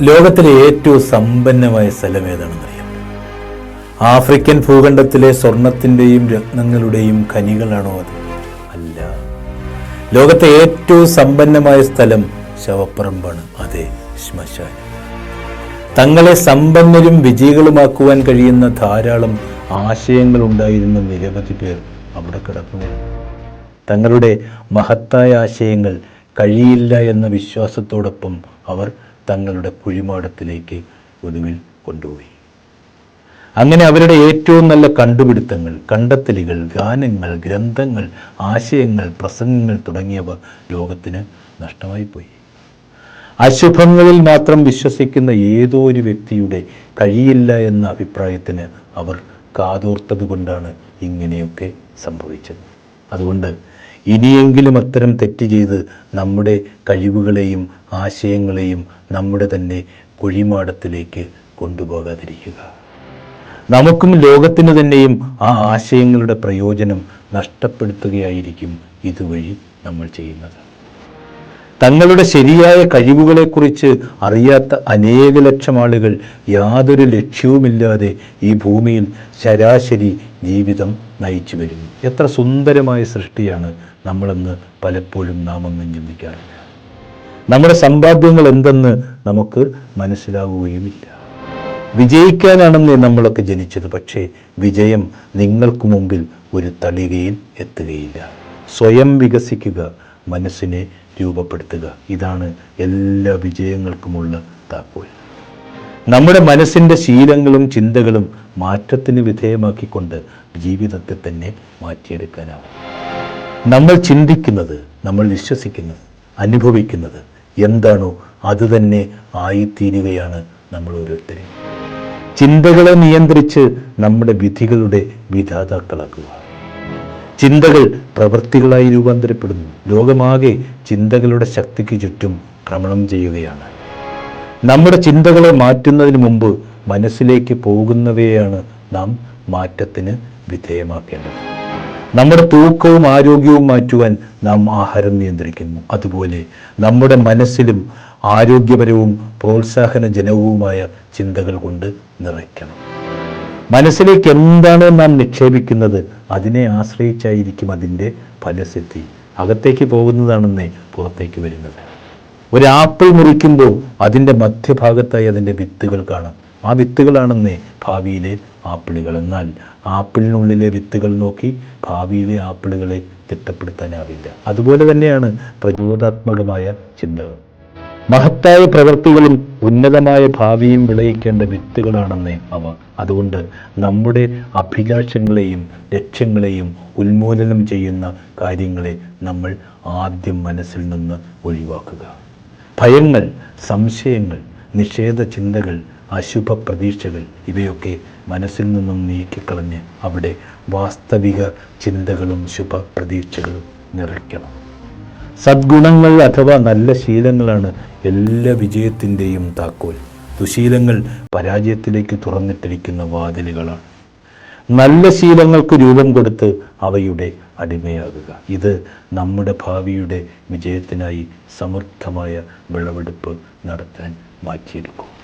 ലോകത്തിലെ ഏറ്റവും സമ്പന്നമായ സ്ഥലം ഏതാണെന്നറിയാം ആഫ്രിക്കൻ ഭൂഖണ്ഡത്തിലെ സ്വർണത്തിന്റെയും രത്നങ്ങളുടെയും ഖനികളാണോ അത്? അല്ല. ലോകത്തെ ഏറ്റവും സമ്പന്നമായ സ്ഥലം ശവപ്പറമ്പാണ്. അതെ ശ്മശാനം. തങ്ങളെ സമ്പന്നരും വിജയികളുമാക്കുവാൻ കഴിയുന്ന ധാരാളം ആശയങ്ങൾ ഉണ്ടായിരുന്ന നിരവധി പേർ അവിടെ കിടക്കുന്നു. തങ്ങളുടെ മഹത്തായ ആശയങ്ങൾ കഴിയില്ല എന്ന വിശ്വാസത്തോടൊപ്പം അവർ തങ്ങളുടെ കുഴിമാടത്തിലേക്ക് ഒടുവിൽ കൊണ്ടുപോയി. അങ്ങനെ അവരുടെ ഏറ്റവും നല്ല കണ്ടുപിടുത്തങ്ങൾ കണ്ടെത്തലുകൾ ഗാനങ്ങൾ ഗ്രന്ഥങ്ങൾ ആശയങ്ങൾ പ്രസംഗങ്ങൾ തുടങ്ങിയവ ലോകത്തിന് നഷ്ടമായി പോയി അശുഭങ്ങളിൽ മാത്രം വിശ്വസിക്കുന്ന ഏതോ ഒരു വ്യക്തിയുടെ കഴിയില്ല എന്ന അഭിപ്രായത്തിന് അവർ കാതോർത്തത് കൊണ്ടാണ് ഇങ്ങനെയൊക്കെ സംഭവിച്ചത്. അതുകൊണ്ട് ഇനിയെങ്കിലും അത്തരം തെറ്റ് ചെയ്ത് നമ്മുടെ കഴിവുകളെയും ആശയങ്ങളെയും നമ്മുടെ തന്നെ കുഴിമാടത്തിലേക്ക് കൊണ്ടുപോകാതിരിക്കുക. നമുക്കും ലോകത്തിന് തന്നെയും ആ ആശയങ്ങളുടെ പ്രയോജനം നഷ്ടപ്പെടുത്തുകയായിരിക്കും ഇതുവഴി നമ്മൾ ചെയ്യുന്നത്. തങ്ങളുടെ ശരിയായ കഴിവുകളെക്കുറിച്ച് അറിയാത്ത അനേക ലക്ഷം ആളുകൾ യാതൊരു ലക്ഷ്യവുമില്ലാതെ ഈ ഭൂമിയിൽ ശരാശരി ജീവിതം നയിച്ചു വരുന്നു. എത്ര സുന്ദരമായ സൃഷ്ടിയാണ് നമ്മളെന്ന് പലപ്പോഴും നാം ഒന്നും ചിന്തിക്കാറില്ല. നമ്മുടെ സമ്പാദ്യങ്ങൾ എന്തെന്ന് നമുക്ക് മനസ്സിലാവുകയുമില്ല. വിജയിക്കാനാണെന്നേ നമ്മളൊക്കെ ജനിച്ചത്. പക്ഷേ വിജയം നിങ്ങൾക്ക് മുമ്പിൽ ഒരു തളികയിൽ എത്തുകയില്ല. സ്വയം വികസിക്കുക മനസ്സിനെ രൂപപ്പെടുത്തുക. ഇതാണ് എല്ലാ വിജയങ്ങൾക്കുമുള്ള താക്കോൽ. നമ്മുടെ മനസ്സിന്റെ ശീലങ്ങളും ചിന്തകളും മാറ്റത്തിന് വിധേയമാക്കിക്കൊണ്ട് ജീവിതത്തെ തന്നെ മാറ്റിയെടുക്കാനാവും. നമ്മൾ ചിന്തിക്കുന്നത് നമ്മൾ വിശ്വസിക്കുന്നത് അനുഭവിക്കുന്നത് എന്താണോ അത് തന്നെ ആയിത്തീരുകയാണ് നമ്മൾ ഓരോരുത്തരും. ചിന്തകളെ നിയന്ത്രിച്ച് നമ്മുടെ വിധികളുടെ വിധാതാക്കളാക്കുക. ചിന്തകൾ പ്രവൃത്തികളായി രൂപാന്തരപ്പെടുന്നു. ലോകമാകെ ചിന്തകളുടെ ശക്തിക്ക് ചുറ്റും ഭ്രമണം ചെയ്യുകയാണ്. നമ്മുടെ ചിന്തകളെ മാറ്റുന്നതിന് മുമ്പ് മനസ്സിലേക്ക് പോകുന്നവയാണ് നാം മാറ്റത്തിന് വിധേയമാക്കേണ്ടത്. നമ്മുടെ തൂക്കവും ആരോഗ്യവും മാറ്റുവാൻ നാം ആഹാരം നിയന്ത്രിക്കുന്നു. അതുപോലെ നമ്മുടെ മനസ്സിലും ആരോഗ്യപരവും പ്രോത്സാഹനജനകവുമായ ചിന്തകൾ കൊണ്ട് നിറയ്ക്കണം. മനസ്സിലേക്ക് എന്താണ് നാം നിക്ഷേപിക്കുന്നത്? അതിനെ ആശ്രയിച്ചായിരിക്കും അതിന്റെ ഫലസിദ്ധി. അകത്തേക്ക് പോകുന്നതാണെന്നേ പുറത്തേക്ക് വരുന്നത്. ഒരു ആപ്പിൾ മുറിക്കുമ്പോൾ അതിന്റെ മധ്യഭാഗത്തായി അതിന്റെ വിത്തുകൾ കാണാം. ആ വിത്തുകളാണെന്നേ ഭാവിയിലെ ആപ്പിളുകൾ. എന്നാൽ ആപ്പിളിനുള്ളിലെ വിത്തുകൾ നോക്കി ഭാവിയിലെ ആപ്പിളുകളെ തിട്ടപ്പെടുത്താനാവില്ല. അതുപോലെ തന്നെയാണ് പ്രചോദാത്മകമായ ചിന്തകൾ. മഹത്തായ പ്രവൃത്തികളും ഉന്നതമായ ഭാവിയും വിളയിക്കേണ്ട വ്യക്തികളാണെന്ന് അവ. അതുകൊണ്ട് നമ്മുടെ അഭിലാഷങ്ങളെയും ലക്ഷ്യങ്ങളെയും ഉന്മൂലനം ചെയ്യുന്ന കാര്യങ്ങളെ നമ്മൾ ആദ്യം മനസ്സിൽ നിന്ന് ഒഴിവാക്കുക. ഭയങ്ങൾ സംശയങ്ങൾ നിഷേധ ചിന്തകൾ അശുഭ പ്രതീക്ഷകൾ ഇവയൊക്കെ മനസ്സിൽ നിന്നും നീക്കിക്കളഞ്ഞ് അവിടെ വാസ്തവിക ചിന്തകളും ശുഭ പ്രതീക്ഷകളും നിറയ്ക്കണം. സദ്ഗുണങ്ങൾ അഥവാ നല്ല ശീലങ്ങളാണ് എല്ലാ വിജയത്തിന്റെയും താക്കോൽ. ദുശീലങ്ങൾ പരാജയത്തിലേക്ക് തുറന്നിട്ടിരിക്കുന്ന വാതിലുകളാണ്. നല്ല ശീലങ്ങൾക്ക് രൂപം കൊടുത്ത് അവയുടെ അടിമയാകുക. ഇത് നമ്മുടെ ഭാവിയുടെ വിജയത്തിനായി സമൃദ്ധമായ വിളവെടുപ്പ് നടത്താൻ മാറ്റിയെടുക്കും